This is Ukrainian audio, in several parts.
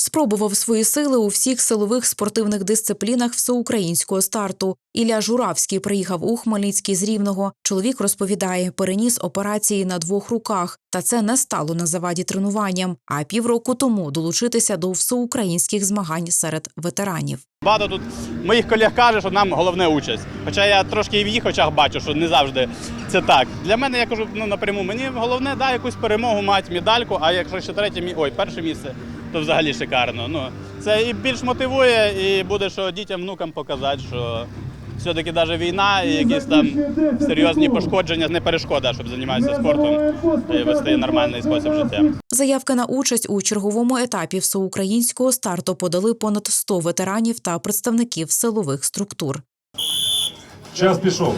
Спробував свої сили у всіх силових спортивних дисциплінах всеукраїнського старту. Ілля Журавський приїхав у Хмельницький з Рівного. Чоловік розповідає, переніс операції на двох руках, та це не стало на заваді тренуванням. А півроку тому долучитися до всеукраїнських змагань серед ветеранів. Багато тут моїх колег каже, що нам головне участь. Хоча я трошки і в їх очах бачу, що не завжди це так. Для мене я кажу ну, напряму, мені головне да, якусь перемогу мати, медальку, а якщо ще третє ой, перше місце, то взагалі шикарно. Ну, це і більш мотивує, і буде що дітям, внукам показати, що все-таки навіть війна і якісь там серйозні пошкодження не перешкода, щоб займатися спортом і вести нормальний спосіб життя. Заявки на участь у черговому етапі всеукраїнського старту подали понад 100 ветеранів та представників силових структур. Час пішов.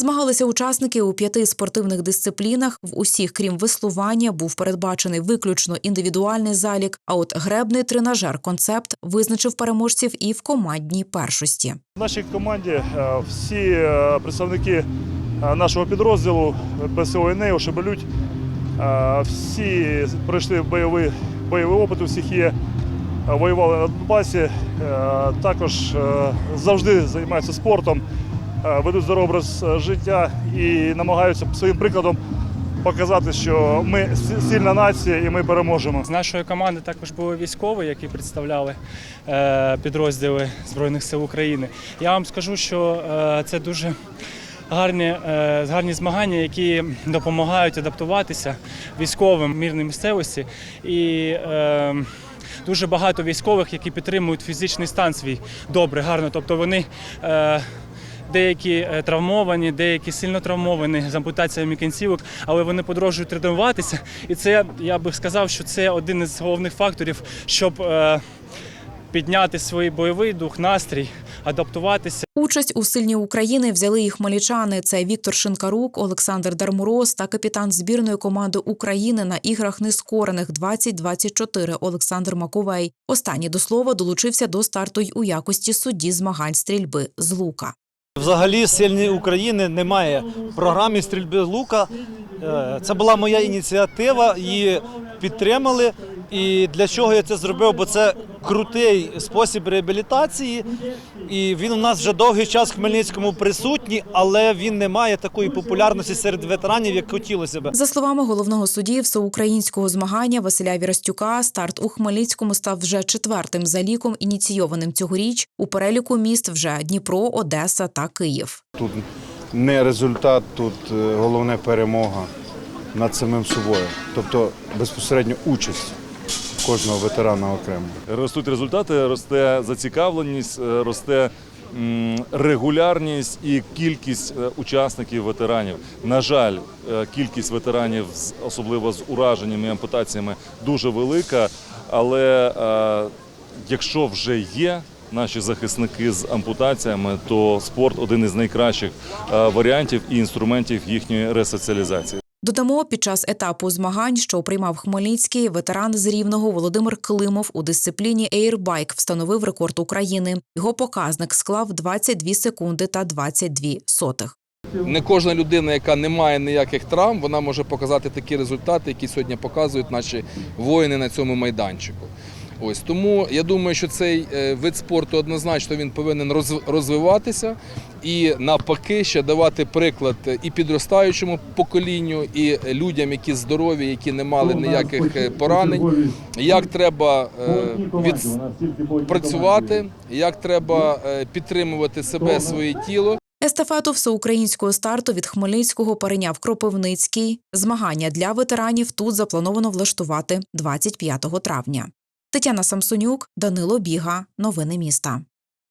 Змагалися учасники у п'яти спортивних дисциплінах. В усіх, крім веслування, був передбачений виключно індивідуальний залік. А от гребний тренажер концепт визначив переможців і в командній першості. В нашій команді е, всі е, представники е, нашого підрозділу ПСО «Енео», Шебелють, всі пройшли бойовий, бойовий опит, у всіх є, воювали на Донбасі, також завжди займаються спортом, ведуть здоровий образ е, життя і намагаються своїм прикладом показати, що ми сильна нація і ми переможемо. З нашої команди також були військові, які представляли е, підрозділи Збройних сил України. Я вам скажу, що е, це дуже гарні, е, гарні змагання, які допомагають адаптуватися військовим мірній місцевості. І е, дуже багато військових, які підтримують фізичний стан свій добре, гарно. Тобто вони. Е, Деякі е, травмовані, деякі сильно травмовані з ампутаціями кінцівок, але вони подорожують тренуватися. І це я би сказав, що це один із головних факторів, щоб е, підняти свій бойовий дух, настрій, адаптуватися. Участь у сильні України взяли і хмельничани. Це Віктор Шинкарук, Олександр Дармороз та капітан збірної команди України на іграх нескорених 2024 Олександр Маковей. Останній до слова долучився до старту й у якості судді змагань стрільби з лука. Взагалі сильні України немає в програмі стрільби лука. Е, Це була моя ініціатива, її підтримали. І для чого я це зробив? Бо це крутий спосіб реабілітації, і він у нас вже довгий час в Хмельницькому присутній, але він не має такої популярності серед ветеранів, як хотілося б. За словами головного судді всеукраїнського змагання Василя Вірастюка, старт у Хмельницькому став вже четвертим за ліком, ініційованим цьогоріч. У переліку міст вже Дніпро, Одеса та Київ. Тут не результат, тут е, головне перемога над самим собою. Тобто безпосередньо участь кожного ветерана окремо. Ростуть результати, росте зацікавленість, е, росте регулярність і кількість е, учасників ветеранів. На жаль, е, кількість ветеранів, особливо з ураженнями і ампутаціями, дуже велика. Але якщо вже є наші захисники з ампутаціями, то спорт один із найкращих варіантів і інструментів їхньої ресоціалізації. Додамо, під час етапу змагань, що приймав Хмельницький, ветеран з Рівного Володимир Климов у дисципліні Airbike встановив рекорд України. Його показник склав 22 секунди та 22 сотих. Не кожна людина, яка не має ніяких травм, вона може показати такі результати, які сьогодні показують наші воїни на цьому майданчику. Ось тому я думаю, що цей е, вид спорту однозначно він повинен роз- розвиватися і навпаки ще давати приклад і підростаючому поколінню, і людям, які здорові, які не мали ніяких е, поранень, як треба е, відпрацювати, як треба підтримувати себе, своє тіло. Естафету всеукраїнського старту від Хмельницького перейняв Кропивницький. Змагання для ветеранів тут заплановано влаштувати 25 травня. Тетяна Самсонюк, Данило Біга. Новини міста.